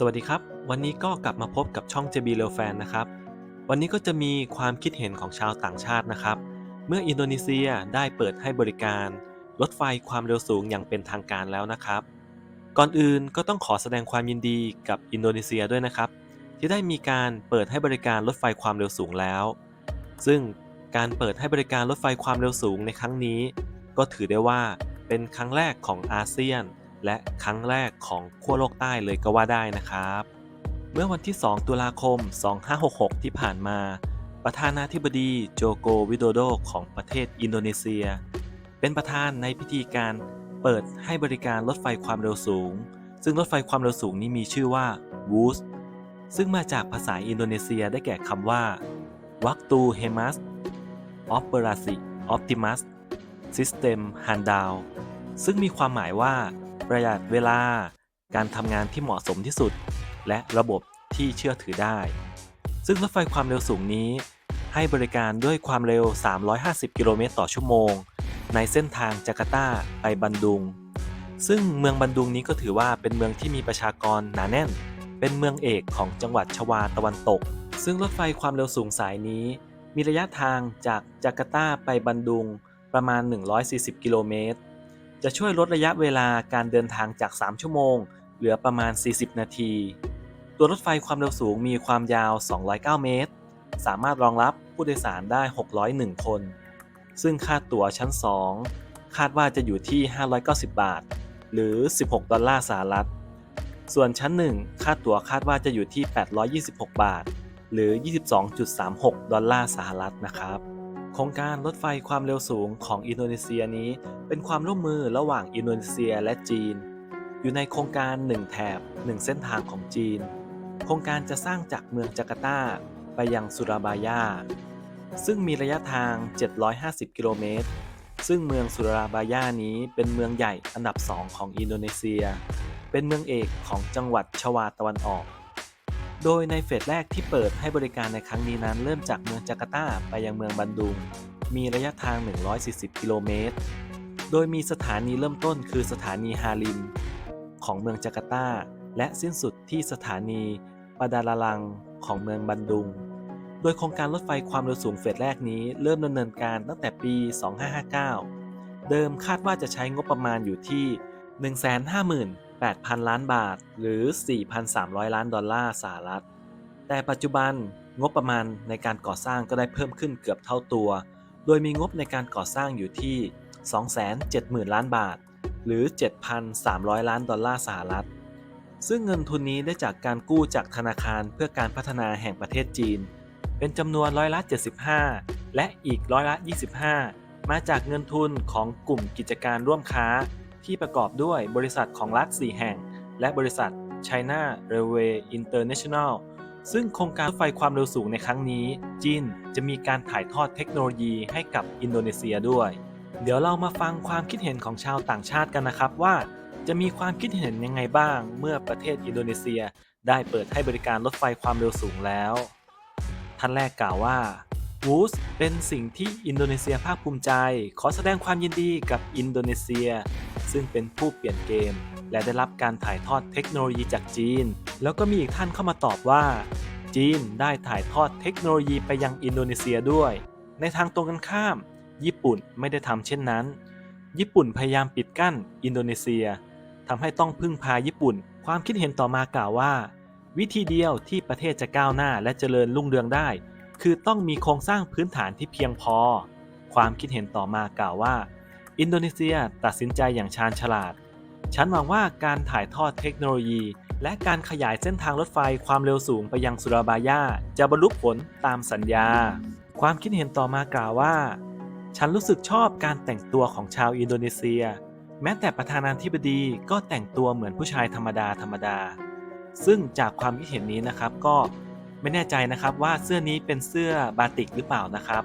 สวัสดีครับ วันนี้ก็กลับมาพบกับช่อง JB r e a l Fan นะครับ วันนี้ก็จะมีความคิดเห็นของชาวต่างชาตินะครับ เมื่ออินโดนีเซียได้เปิดให้บริการรถไฟความเร็วสูงอย่างเป็นทางการแล้วนะครับ ก่อนอื่นก็ต้องขอแสดงความยินดีกับอินโดนีเซียด้วยนะครับ ที่ได้มีการเปิดให้บริการรถไฟความเร็วสูงแล้ว ซึ่งการเปิดให้บริการรถไฟความเร็วสูงในครั้งนี้ ก็ถือได้ว่าเป็นครั้งแรกของอาเซียน และครั้งแรกของขั้วโลกใต้เลยก็ว่าได้นะครับ เมื่อวันที่ 2 ตุลาคม 2566 ที่ผ่านมา ประธานาธิบดีโจโกวิโดโดของประเทศอินโดนีเซีย เป็นประธานในพิธีการเปิดให้บริการรถไฟความเร็วสูง ซึ่งรถไฟความเร็วสูงนี้มีชื่อว่า วูสซึ่งมาจากภาษาอินโดนีเซียได้แก่คำว่าวักตูเฮมัสออปเปอราซิออปติมัสซิสเต็มฮันดาวซึ่งมีความหมายว่า ประหยัดเวลา การทำงานที่เหมาะสมที่สุด และระบบที่เชื่อถือได้ ซึ่งรถไฟความเร็วสูงนี้ ให้บริการด้วยความเร็ว 350 กิโลเมตรต่อชั่วโมง ในเส้นทางจาการ์ตาไปบันดุง ซึ่งเมืองบันดุงนี้ก็ถือว่าเป็นเมืองที่มีประชากรหนาแน่น เป็นเมืองเอกของจังหวัดชวาตะวันตก ซึ่งรถไฟความเร็วสูงสายนี้ มีระยะทางจากจาการ์ตาไปบันดุงประมาณ 140 กิโลเมตร จะช่วยลดระยะเวลาการเดินทางจาก 3 ชั่วโมง เหลือประมาณ 40 นาที ตัวรถไฟความเร็วสูงมีความยาว 209 เมตร สามารถรองรับผู้โดยสารได้ 601 คน ซึ่งค่าตั๋วชั้น 2 คาดว่าจะอยู่ที่ 590 บาท หรือ 16 ดอลลาร์สหรัฐ ส่วนชั้น 1 ค่าตั๋วคาดว่าจะอยู่ที่ 826 บาท หรือ 22.36 ดอลลาร์สหรัฐนะครับ โครงการรถไฟความเร็วสูงของอินโดนีเซียนี้ เป็นความร่วมมือระหว่างอินโดนีเซียและจีน อยู่ในโครงการ 1 แถบ 1 เส้นทางของจีน โครงการจะสร้างจากเมืองจาการ์ตาไปยังสุราบายา ซึ่งมีระยะทาง 750 กิโลเมตร ซึ่งเมืองสุราบายานี้เป็นเมืองใหญ่อันดับ2ของอินโดนีเซีย เป็นเมืองเอกของจังหวัดชวาตะวันออก โดยในเฟสแรกที่เปิดให้บริการในครั้งนี้นั้นเริ่มจากเมืองจาการ์ตาไปยังเมืองบันดุง มีระยะทาง 140 กิโลเมตร โดยมีสถานีเริ่มต้นคือสถานีฮาริม ของเมืองจาการ์ตา และสิ้นสุดที่สถานีปาดาลาลังของเมืองบันดุง โดยโครงการรถไฟความเร็วสูงเฟสแรกนี้เริ่มดำเนินการตั้งแต่ปี 2559 เดิมคาดว่าจะใช้งบประมาณอยู่ที่ 1 5 8 0 0 8,000 ล้านบาท หรือ 4,300 ล้านดอลลาร์สหรัฐ แต่ปัจจุบันงบประมาณในการก่อสร้างก็ได้เพิ่มขึ้นเกือบเท่าตัว โดยมีงบในการก่อสร้างอยู่ที่ 270,000 ล้านบาท หรือ 7,300 ล้านดอลลาร์สหรัฐ ซึ่งเงินทุนนี้ได้จากการกู้จากธนาคารเพื่อการพัฒนาแห่งประเทศจีน เป็นจำนวนร้อยละ 75 และอีกร้อยละ 25 มาจากเงินทุนของกลุ่มกิจการร่วมค้า ที่ประกอบด้วยบริษัทของรัฐ 4 แห่ง และบริษัท China Railway International ซึ่งโครงการรถไฟความเร็วสูงในครั้งนี้ จีนจะมีการถ่ายทอดเทคโนโลยีให้กับอินโดนีเซียด้วย เดี๋ยวเรามาฟังความคิดเห็นของชาวต่างชาติกันนะครับว่า จะมีความคิดเห็นยังไงบ้าง เมื่อประเทศอินโดนีเซีย ได้เปิดให้บริการรถไฟความเร็วสูงแล้ว ท่านแรกกล่าวว่า วูสเป็นสิ่งที่อินโดนีเซียภาคภูมิใจ ขอแสดงความยินดีกับอินโดนีเซีย ซึ่งเป็นผู้เปลี่ยนเกม และได้รับการถ่ายทอดเทคโนโลยีจากจีน แล้วก็มีอีกท่านเข้ามาตอบว่า จีนได้ถ่ายทอดเทคโนโลยีไปยังอินโดนีเซียด้วย ในทางตรงกันข้าม ญี่ปุ่นไม่ได้ทำเช่นนั้น ญี่ปุ่นพยายามปิดกั้นอินโดนีเซียทำให้ต้องพึ่งพาญี่ปุ่น ความคิดเห็นต่อมากล่าวว่า วิธีเดียวที่ประเทศจะก้าวหน้าและเจริญรุ่งเรืองได้ คือต้องมีโครงสร้างพื้นฐานที่เพียงพอ ความคิดเห็นต่อมากล่าวว่า อินโดนีเซียตัดสินใจอย่างชาญฉลาด ฉันหวังว่าการถ่ายทอดเทคโนโลยี และการขยายเส้นทางรถไฟความเร็วสูงไปยังสุราบายาจะบรรลุผลตามสัญญา ความคิดเห็นต่อมากล่าวว่า ฉันรู้สึกชอบการแต่งตัวของชาวอินโดนีเซีย แม้แต่ประธานาธิบดีก็แต่งตัวเหมือนผู้ชายธรรมดาธรรมดา ซึ่งจากความคิดเห็นนี้นะครับก็ ไม่แน่ใจนะครับว่าเสื้อนี้เป็นเสื้อบาติกหรือเปล่านะครับ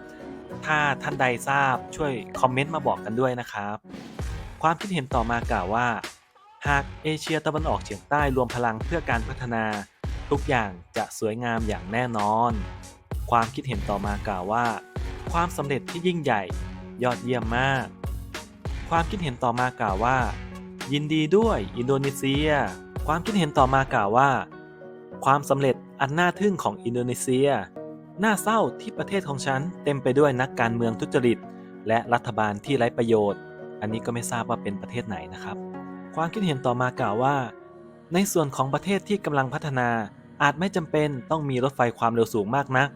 ถ้าท่านใดทราบช่วยคอมเมนต์มาบอกกันด้วยนะครับ ความคิดเห็นต่อมากล่าวว่า หากเอเชียตะวันออกเฉียงใต้รวมพลังเพื่อการพัฒนา ทุกอย่างจะสวยงามอย่างแน่นอน ความคิดเห็นต่อมากล่าวว่า ความสำเร็จที่ยิ่งใหญ่ยอดเยี่ยมมาก ความคิดเห็นต่อมากล่าวว่า ยินดีด้วยอินโดนีเซีย ความคิดเห็นต่อมากล่าวว่า ความสำเร็จ อันน่าทึ่งของอินโดนีเซีย น่าเศร้าที่ประเทศของฉันเต็มไปด้วยนักการเมืองทุจริต และรัฐบาลที่ไร้ประโยชน์ อันนี้ก็ไม่ทราบว่าเป็นประเทศไหนนะครับ ความคิดเห็นต่อมากล่าวว่า ในส่วนของประเทศที่กำลังพัฒนาอาจไม่จำเป็นต้องมีรถไฟความเร็วสูงมากนัก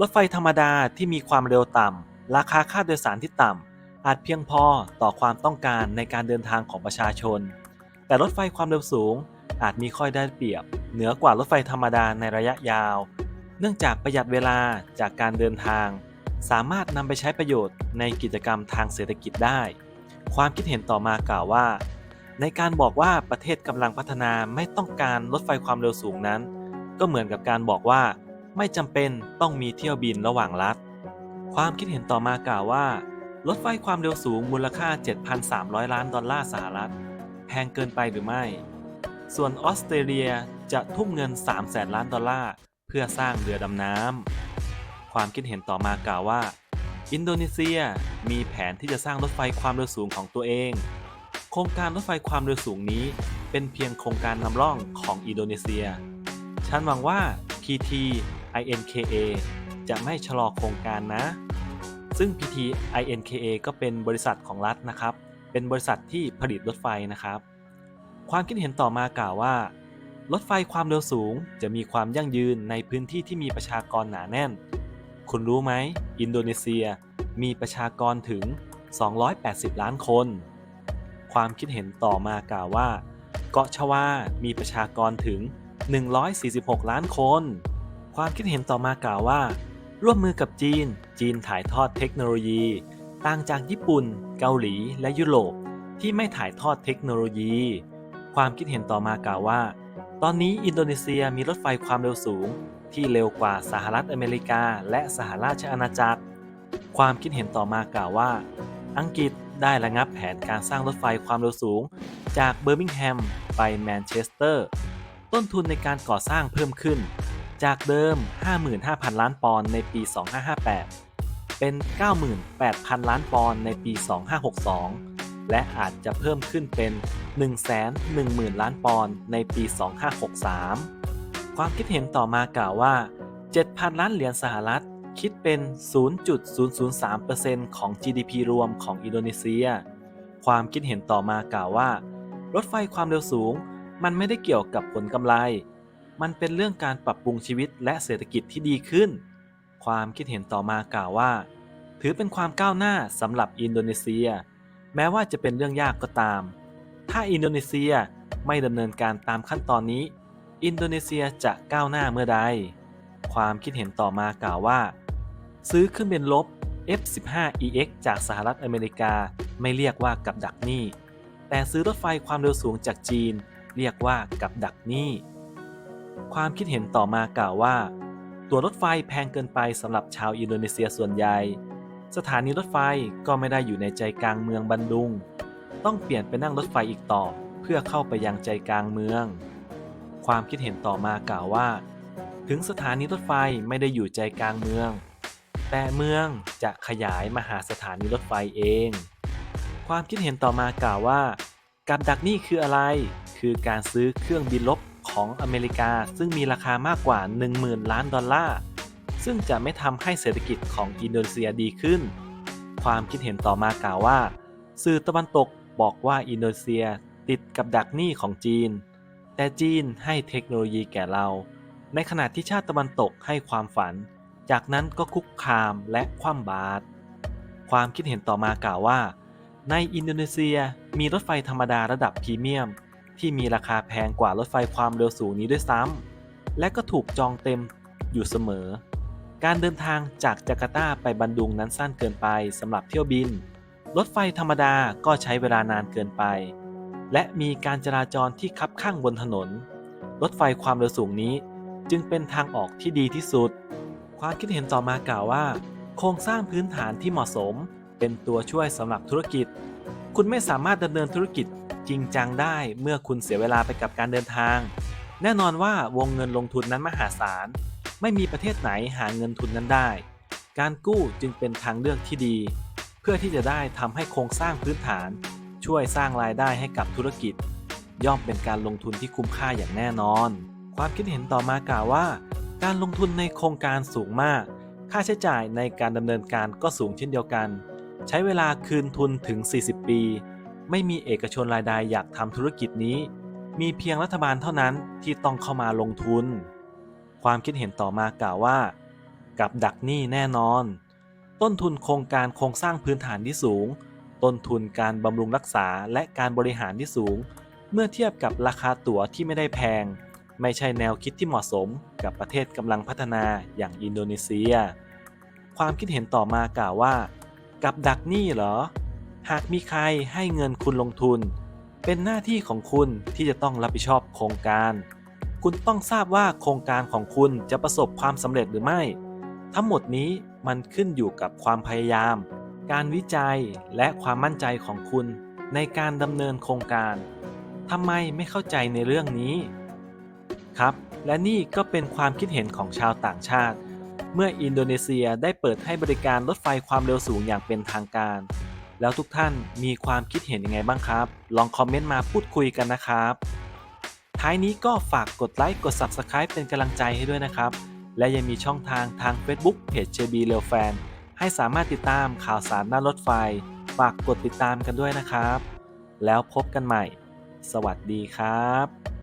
รถไฟธรรมดาที่มีความเร็วต่ำ ราคาค่าโดยสารที่ต่ำ อาจเพียงพอต่อความต้องการในการเดินทางของประชาชน แต่รถไฟความเร็วสูงอาจมีข้อได้เปรียบ เหนือกว่ารถไฟธรรมดาในระยะยาว เนื่องจากประหยัดเวลาจากการเดินทาง สามารถนำไปใช้ประโยชน์ในกิจกรรมทางเศรษฐกิจได้ ความคิดเห็นต่อมากล่าวว่า ในการบอกว่าประเทศกำลังพัฒนาไม่ต้องการรถไฟความเร็วสูงนั้น ก็เหมือนกับการบอกว่า ไม่จำเป็นต้องมีเที่ยวบินระหว่างรัฐ ความคิดเห็นต่อมากล่าวว่า รถไฟความเร็วสูงมูลค่า 7,300 ล้านดอลลาร์สหรัฐ แพงเกินไปหรือไม่ ส่วนออสเตรเลียจะทุ่มเงิน3แสนล้านดอลลาร์ เพื่อสร้างเรือดำน้ำ ความคิดเห็นต่อมากล่าวว่า อินโดนีเซียมีแผนที่จะสร้างรถไฟความเร็วสูงของตัวเอง โครงการรถไฟความเร็วสูงนี้เป็นเพียงโครงการนำร่องของอินโดนีเซีย ฉันหวังว่า PT INKA จะไม่ชะลอโครงการนะ ซึ่ง PT INKA ก็เป็นบริษัทของรัฐนะครับ เป็นบริษัทที่ผลิตรถไฟนะครับ ความคิดเห็นต่อมากล่าวว่า รถไฟความเร็วสูงจะมีความยั่งยืนในพื้นที่ที่มีประชากรหนาแน่น คุณรู้ไหม อินโดนีเซียมีประชากรถึง 280 ล้านคน ความคิดเห็นต่อมากล่าวว่า เกาะชวา มีประชากรถึง 146 ล้านคน ความคิดเห็นต่อมากล่าวว่า ร่วมมือกับจีน จีนถ่ายทอดเทคโนโลยี ต่างจากญี่ปุ่น เกาหลี และยุโรปที่ไม่ถ่ายทอดเทคโนโลยี ความคิดเห็นต่อมากล่าวว่า ตอนนี้อินโดนีเซียมีรถไฟความเร็วสูง ที่เร็วกว่าสหรัฐอเมริกา และสหราชอาณาจักร ความคิดเห็นต่อมากล่าวว่า อังกฤษได้ระงับแผนการสร้างรถไฟความเร็วสูง จากเบอร์มิงแฮมไปแมนเชสเตอร์ ต้นทุนในการก่อสร้างเพิ่มขึ้น จากเดิม 55,000 ล้านปอนด์ในปี 2558 เป็น 98,000 ล้านปอนด์ในปี 2562 และอาจจะเพิ่มขึ้นเป็น 110,000 ล้านปอนด์ในปี 2563 ความคิดเห็นต่อมากล่าวว่า 7,000 ล้านเหรียญสหรัฐ คิดเป็น 0.003%ของ GDP รวมของอินโดนีเซีย ความคิดเห็นต่อมากล่าวว่า รถไฟความเร็วสูง มันไม่ได้เกี่ยวกับผลกำไร มันเป็นเรื่องการปรับปรุงชีวิตและเศรษฐกิจที่ดีขึ้น ความคิดเห็นต่อมากล่าวว่า ถือเป็นความก้าวหน้าสำหรับอินโดนีเซีย แม้ว่าจะเป็นเรื่องยากก็ตาม ถ้าอินโดนีเซียไม่ดำเนินการตามขั้นตอนนี้ อินโดนีเซียจะก้าวหน้าเมื่อใด ความคิดเห็นต่อมากล่าวว่า ซื้อเครื่องบินรบ F-15EX จากสหรัฐอเมริกาไม่เรียกว่ากับดักหนี้ แต่ซื้อรถไฟความเร็วสูงจากจีน เรียกว่ากับดักหนี้ ความคิดเห็นต่อมากล่าวว่า ตัวรถไฟแพงเกินไปสำหรับชาวอินโดนีเซียส่วนใหญ่ สถานีรถไฟก็ไม่ได้อยู่ในใจกลางเมืองบันดุง ต้องเปลี่ยนไปนั่งรถไฟอีกต่อเพื่อเข้าไปยังใจกลางเมือง ความคิดเห็นต่อมากล่าวว่า ถึงสถานีรถไฟไม่ได้อยู่ใจกลางเมือง แต่เมืองจะขยายมาหาสถานีรถไฟเอง ความคิดเห็นต่อมากล่าวว่า กับดักนี้คืออะไร คือการซื้อเครื่องบินรบของอเมริกาซึ่งมีราคามากกว่า 10,000 ล้านดอลลาร์ ซึ่งจะไม่ทำให้เศรษฐกิจของอินโดนีเซียดีขึ้น ความคิดเห็นต่อมากล่าวว่า สื่อตะวันตกบอกว่าอินโดนีเซียติดกับดักหนี้ของจีน แต่จีนให้เทคโนโลยีแก่เรา ในขณะที่ชาติตะวันตกให้ความฝัน จากนั้นก็คุกคามและคว่ำบาตรความคิดเห็นต่อมากล่าวว่า ในอินโดนีเซียมีรถไฟธรรมดาระดับพรีเมียม ที่มีราคาแพงกว่ารถไฟความเร็วสูงนี้ด้วยซ้ำและก็ถูกจองเต็มอยู่เสมอ การเดินทางจากจาการ์ตาไปบันดุงนั้นสั้นเกินไปสำหรับเที่ยวบิน รถไฟธรรมดาก็ใช้เวลานานเกินไป และมีการจราจรที่คับข้างบนถนน รถไฟความเร็วสูงนี้จึงเป็นทางออกที่ดีที่สุด ความคิดเห็นต่อมากล่าวว่า โครงสร้างพื้นฐานที่เหมาะสม เป็นตัวช่วยสำหรับธุรกิจ คุณไม่สามารถดำเนินธุรกิจจริงจังได้เมื่อคุณเสียเวลาไปกับการเดินทาง แน่นอนว่าวงเงินลงทุนนั้นมหาศาล ไม่มีประเทศไหนหาเงินทุนนั้นได้ การกู้จึงเป็นทางเลือกที่ดี เพื่อที่จะได้ทำให้โครงสร้างพื้นฐาน ช่วยสร้างรายได้ให้กับธุรกิจ ย่อมเป็นการลงทุนที่คุ้มค่าอย่างแน่นอน ความคิดเห็นต่อมากล่าวว่า การลงทุนในโครงการสูงมาก ค่าใช้จ่ายในการดำเนินการก็สูงเช่นเดียวกัน ใช้เวลาคืนทุนถึง 40 ปี ไม่มีเอกชนรายใดอยากทำธุรกิจนี้ มีเพียงรัฐบาลเท่านั้นที่ต้องเข้ามาลงทุน ความคิดเห็นต่อมากล่าวว่า กับดักหนี้แน่นอน ต้นทุนโครงการโครงสร้างพื้นฐานที่สูง ต้นทุนการบำรุงรักษาและการบริหารที่สูง เมื่อเทียบกับราคาตั๋วที่ไม่ได้แพง ไม่ใช่แนวคิดที่เหมาะสมกับประเทศกำลังพัฒนาอย่างอินโดนีเซีย ความคิดเห็นต่อมากล่าวว่า กับดักหนี้เหรอ หากมีใครให้เงินคุณลงทุน เป็นหน้าที่ของคุณที่จะต้องรับผิดชอบโครงการ คุณต้องทราบว่าโครงการของคุณจะประสบความสำเร็จหรือไม่ ทั้งหมดนี้มันขึ้นอยู่กับความพยายาม การวิจัยและความมั่นใจของคุณในการดำเนินโครงการทำไมไม่เข้าใจในเรื่องนี้ ครับ และนี่ก็เป็นความคิดเห็นของชาวต่างชาติ เมื่ออินโดนีเซียได้เปิดให้บริการรถไฟความเร็วสูงอย่างเป็นทางการ แล้วทุกท่านมีความคิดเห็นยังไงบ้างครับ ลองคอมเมนต์มาพูดคุยกันนะครับ ท้ายนี้ก็ฝากกดไลค์กด Subscribe เป็นกำลังใจให้ด้วยนะครับ และยังมีช่องทางทาง Facebook เพจ JB r a i l Fan ให้สามารถติดตามข่าวสารหน้ารถไฟ ฝากกดติดตามกันด้วยนะครับ แล้วพบกันใหม่ สวัสดีครับ